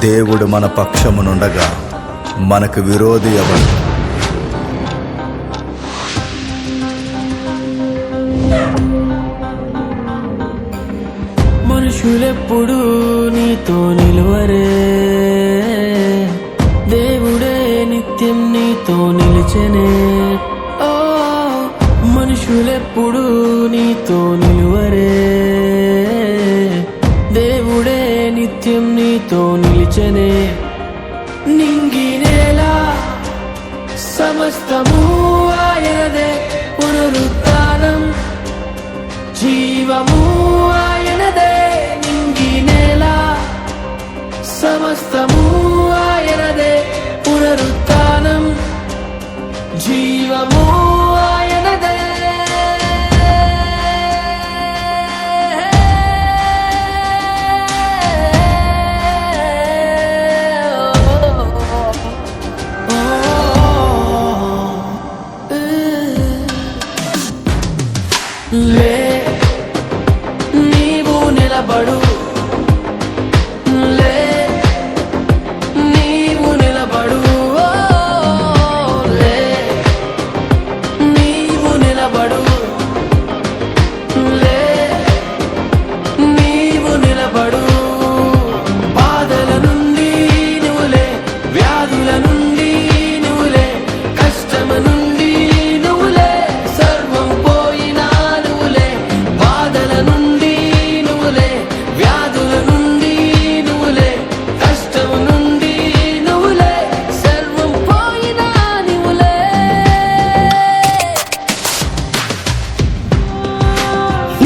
దేవుడు మన పక్షమునుండగా మనకు విరోధి ఎవరు మనుషులెప్పుడు నీతో నిలువరే. దేవుడే నిత్యం నీతో నిలిచెనే. ఓ మనుషులెప్పుడు నీతో సమస్తము ఆయనదే పునరుత్నం జీవము ఆయనదే లే నీవు నిలబడు.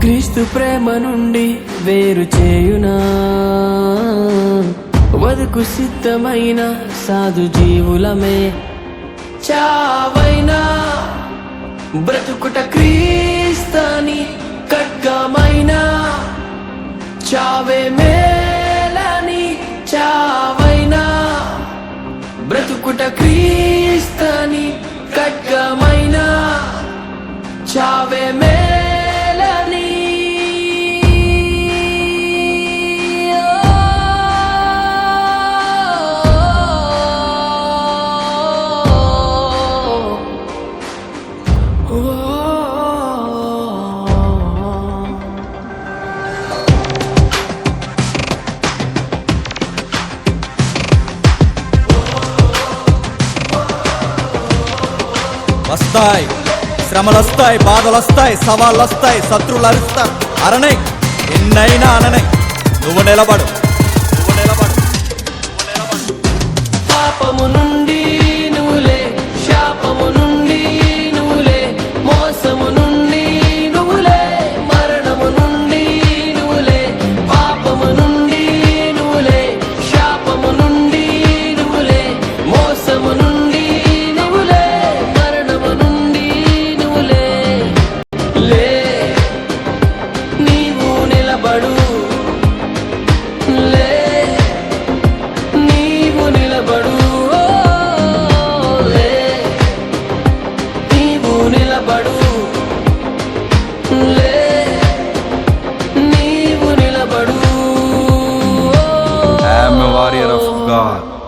క్రీస్తు ప్రేమ నుండి వేరు చేయునా? వదుకు సిద్ధమైన సాధు జీవులమే. చావైనా బ్రతుకుట క్రీస్తని ఖడ్గమైనా? చావే మేలని చావైనా? బ్రతుకుట క్రీస్తని ఖడ్గమైనా? చావే మే వస్తాయి. శ్రమలు వస్తాయి బాధలు వస్తాయి సవాళ్ళు వస్తాయి శత్రువులు అరుస్తారు అరణై ఎన్నైనా అననై నువ్వు నిలబడు. God.